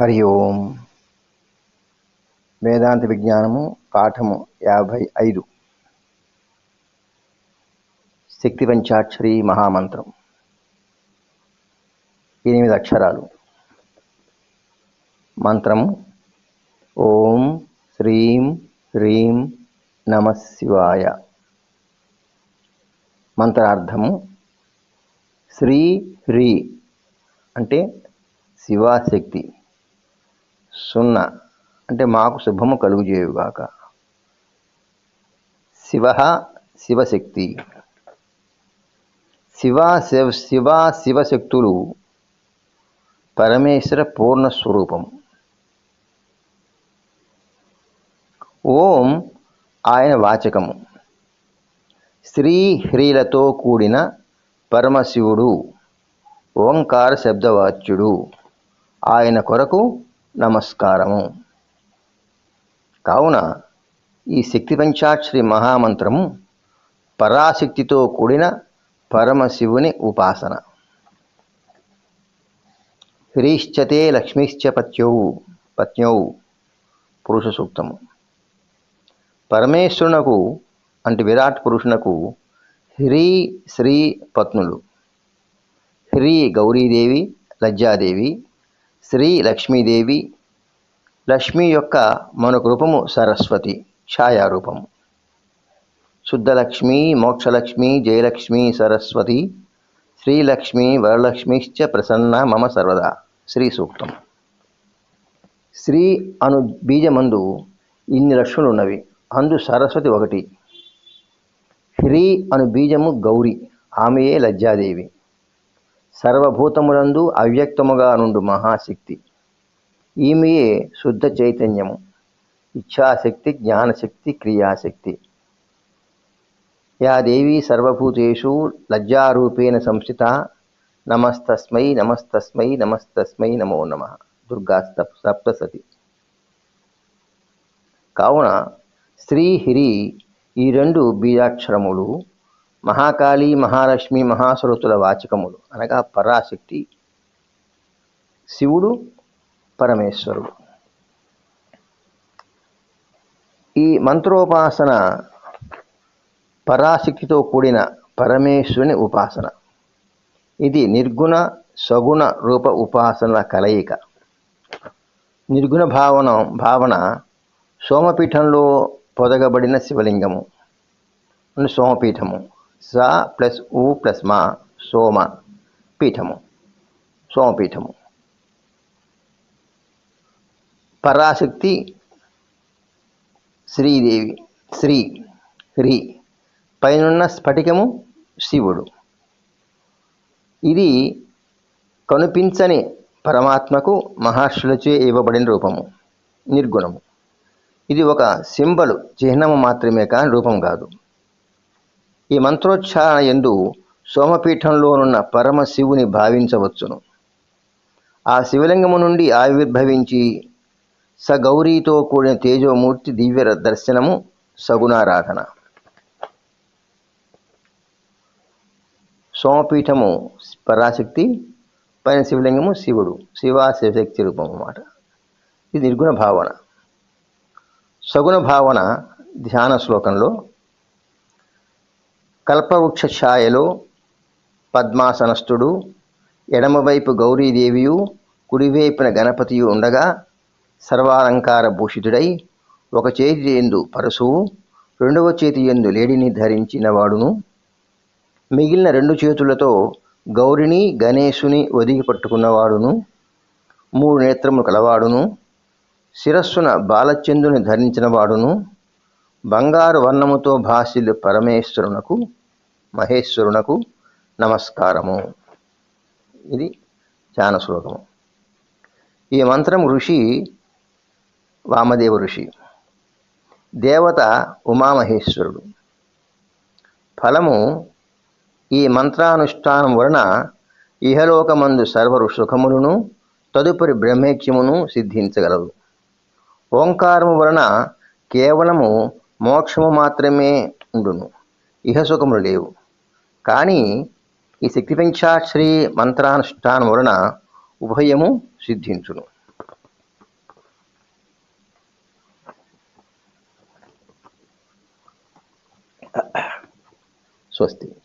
హరి ఓం. వేదాంత విజ్ఞానము పాఠము యాభై ఐదు. శక్తి పంచాక్షరి మహామంత్రం. ఎనిమిది అక్షరాలు. మంత్రము ఓం శ్రీం హ్రీం నమ శివాయ. మంత్రార్థము. శ్రీ హ్రీ అంటే శివాశక్తి సున్నా. అంటే మాకు శుభము కలుగుజేయుగాక. శివ శివశక్తి. శివ శివ శివ శివశక్తులు పరమేశ్వర పూర్ణ స్వరూపం. ఓం ఆయన వాచకము. శ్రీ హ్రీలతో కూడిన పరమశివుడు ఓంకార శబ్దవాచ్యుడు. ఆయన కొరకు నమస్కారము. కావున ఈ శక్తి పంచాక్షరి మహామంత్రము పరాశక్తితో కూడిన పరమశివుని ఉపాసన. హ్రీశ్చతే లక్ష్మీశ్చ పత్యౌ పత్న్యౌ పురుష సూక్తము. పరమేశ్వరునకు అంటే విరాట్ పురుషునకు హ్రీ శ్రీ పత్నులు. హ్రీ గౌరీదేవి లజ్జాదేవి శ్రీ లక్ష్మీదేవి లక్ష్మి యొక్క మనకు రూపము సరస్వతి ఛాయారూపము. శుద్ధలక్ష్మి మోక్షలక్ష్మి జయలక్ష్మి సరస్వతి శ్రీలక్ష్మి వరలక్ష్మిశ్చ ప్రసన్న మమ సర్వదా శ్రీ సూక్తం. శ్రీ అను బీజమందు ఇన్ని లక్ష్ములు ఉన్నవి. అందు సరస్వతి ఒకటి. హ్రీ అను బీజము గౌరి ఆమెయే లజ్జాదేవి. సర్వభూతములందు అవ్యక్తముగా నుండు మహాశక్తి. ఈమెయే శుద్ధ చైతన్యము. ఇచ్ఛాశక్తి జ్ఞానశక్తి క్రియాశక్తి. యా దేవీ సర్వభూతేషు లజ్జారూపేణ సంస్థిత నమస్తస్మై నమస్తస్మై నమస్తస్మై నమో నమ. దుర్గా సప్తసతి. కావున శ్రీహిరి ఈ రెండు బీజాక్షరములు మహాకాళి మహాలక్ష్మి మహాసరస్వతుల వాచకములు. అనగా పరాశక్తి శివుడు పరమేశ్వరుడు. ఈ మంత్రోపాసన పరాశక్తితో కూడిన పరమేశ్వరుని ఉపాసన. ఇది నిర్గుణ సగుణ రూప ఉపాసనల కలయిక. నిర్గుణ భావన భావన సోమపీఠంలో పొదగబడిన శివలింగము సోమపీఠము. స ప్లస్ ఉ ప్లస్ మా సోమ పీఠము సోమపీఠము పరాశక్తి శ్రీదేవి శ్రీ హ్రీ పైనున్న స్ఫటికము శివుడు. ఇది కనిపించని పరమాత్మకు మహర్షులచే ఇవ్వబడిన రూపము నిర్గుణము. ఇది ఒక సింబలు చిహ్నము మాత్రమే కానీ రూపం కాదు. ఈ మంత్రోచ్చారణ ఎందు సోమపీఠంలోనున్న పరమశివుని భావించవచ్చును. ఆ శివలింగము నుండి ఆవిర్భవించి సగౌరీతో కూడిన తేజోమూర్తి దివ్య దర్శనము సగుణారాధన. సోమపీఠము పరాశక్తి పైన శివలింగము శివుడు శివ శివశక్తి రూపం అన్నమాట. ఇది నిర్గుణ భావన. సగుణ భావన ధ్యాన శ్లోకంలో కల్పవృక్ష ఛాయలో పద్మాసనస్థుడు ఎడమవైపు గౌరీదేవియు కుడివైపున గణపతియు ఉండగా సర్వాలంకార భూషితుడై ఒక చేతి ఎందు పరశువు రెండవ చేతి ఎందు లేడిని ధరించిన వాడును మిగిలిన రెండు చేతులతో గౌరిని గణేశుని ఒదిగి పట్టుకున్నవాడును మూడు నేత్రములు కలవాడును. శిరస్సున బాలచందుని ధరించిన వాడును బంగారు వర్ణముతో భాసిల్లు పరమేశ్వరునకు మహేశ్వరునకు నమస్కారము. ఇది ధ్యాన శ్లోకము. ఈ మంత్రం ఋషి వామదేవ ఋషి. దేవత ఉమామహేశ్వరుడు. ఫలము ఈ మంత్రానుష్ఠానం వలన ఇహలోకమందు సర్వరు సుఖములను తదుపరి బ్రహ్మేక్ష్యమును సిద్ధించగలదు. ఓంకారము వలన కేవలము మోక్షము మాత్రమే ఉండును. ఇహసుఖములు లేవు. కానీ ఈ శక్తి పెంచాశ్రీ మంత్రానుష్ఠానం వలన ఉభయము సిద్ధించును. స్వస్తి.